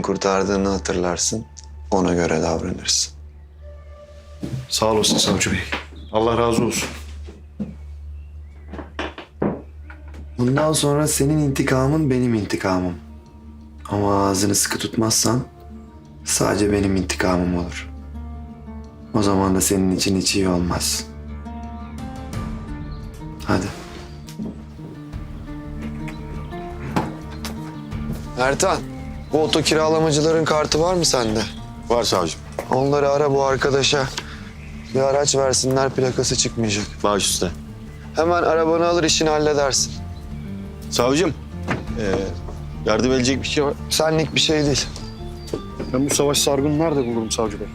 senin kurtardığını hatırlarsın. Ona göre davranırsın. Sağ olasın savcı bey. Allah razı olsun. Bundan sonra senin intikamın benim intikamım. Ama ağzını sıkı tutmazsan sadece benim intikamım olur. O zaman da senin için hiç iyi olmaz. Hadi. Ertan, bu oto kiralamacıların kartı var mı sende? Var savcım. Onları ara bu arkadaşa. Bir araç versinler plakası çıkmayacak. Baş üstte. Hemen arabanı alır işini halledersin. Savcım. Ee, yardım edecek bir şey var. Senlik bir şey değil. Ben bu Savaş Sargun'u nerede bulurum savcı bey?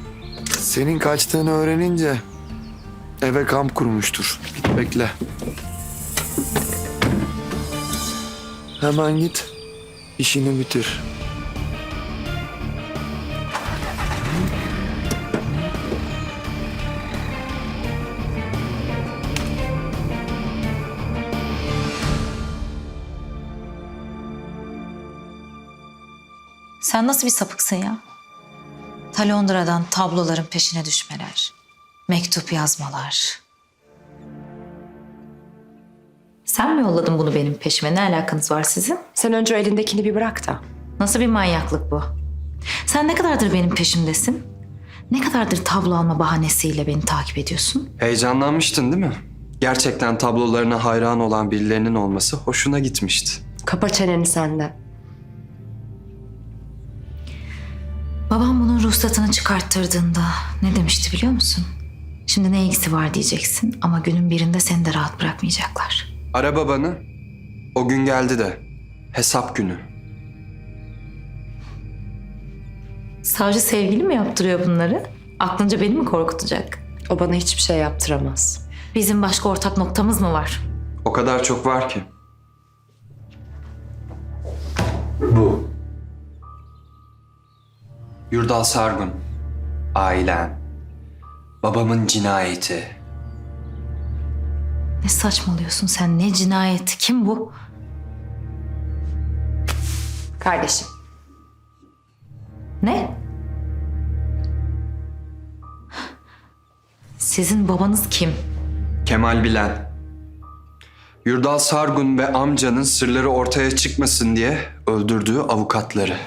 Senin kaçtığını öğrenince eve kamp kurmuştur. Git bekle. Hemen git. işini bitir. Sen nasıl bir sapıksın ya? Ta Londra'dan tabloların peşine düşmeler. Mektup yazmalar. Sen mi yolladın bunu benim peşime? Ne alakanız var sizin? Sen önce o elindekini bir bırak da. Nasıl bir manyaklık bu? Sen ne kadardır benim peşimdesin? Ne kadardır tablo alma bahanesiyle beni takip ediyorsun? Heyecanlanmıştın değil mi? Gerçekten tablolarına hayran olan birilerinin olması hoşuna gitmişti. Kapa çeneni senden. Babam bunun ruhsatını çıkarttırdığında ne demişti biliyor musun? Şimdi ne ilgisi var diyeceksin ama günün birinde seni de rahat bırakmayacaklar. Ara babanı. O gün geldi de. Hesap günü. Savcı sevgili mi yaptırıyor bunları? Aklınca beni mi korkutacak? O bana hiçbir şey yaptıramaz. Bizim başka ortak noktamız mı var? O kadar çok var ki. Bu. Yurdal Sargun. Ailen. Babamın cinayeti. Ne saçmalıyorsun sen? Ne cinayeti? Kim bu? Kardeşim. Ne? Sizin babanız kim? Kemal Bilen. Yurdal Sargun ve amcanın sırları ortaya çıkmasın diye öldürdüğü avukatları.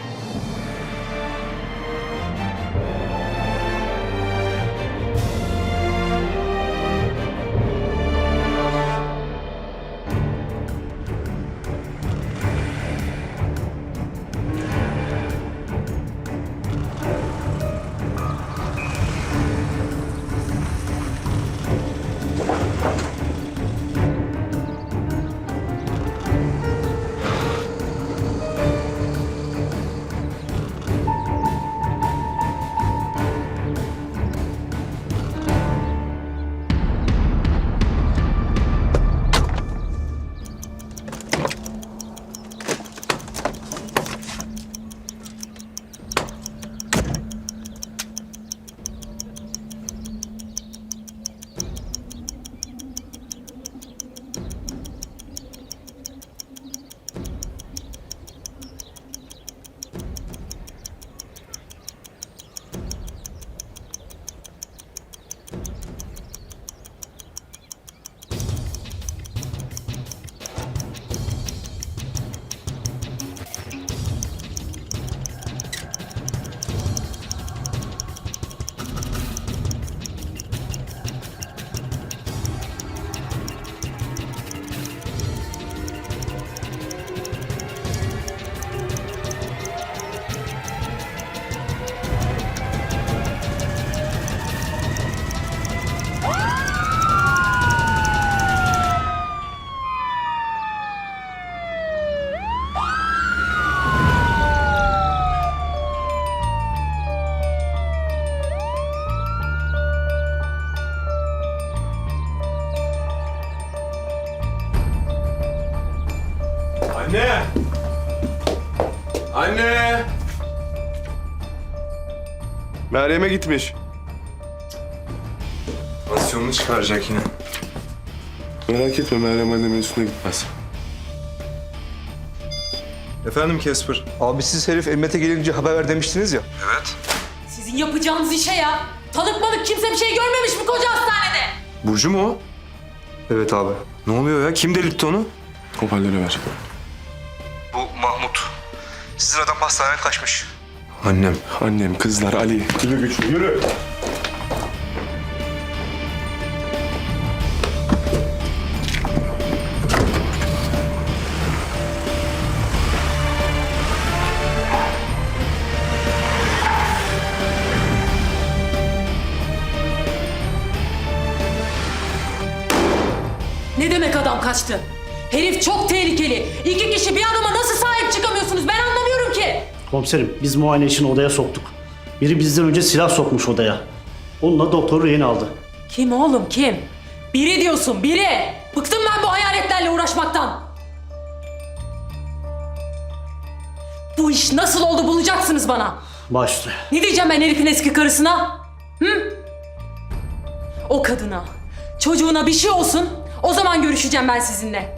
Anne! Anne! Meryem'e gitmiş. Pansiyonunu çıkaracak yine. Merak etme Meryem annemin üstüne gitmez. Efendim Casper. Abi siz herif emniyete gelince haber ver demiştiniz ya. Sizin yapacağınız işe ya. Tanık malık kimse bir şey görmemiş mi koca hastanede? Burcu mu o? Evet abi. Ne oluyor ya? Kim delirtti onu? Hoparlörü ver. Mahmut. Sizin adam hastaneye kaçmış. Annem. Annem, kızlar, Ali. Yürü güçlü, yürü. Ne demek adam kaçtı? Herif çok tehlikeli. İki kişi bir adama nasıl sahip çıkamıyorsunuz ben anlamıyorum ki. Komiserim biz muayene için odaya soktuk. Biri bizden önce silah sokmuş odaya. Onunla doktor rehin aldı. Kim oğlum kim? Biri diyorsun biri. Bıktım ben bu hayaletlerle uğraşmaktan. Bu iş nasıl oldu bulacaksınız bana. Baş üstüne. Ne diyeceğim ben herifin eski karısına? Hı? O kadına, çocuğuna bir şey olsun. O zaman görüşeceğim ben sizinle.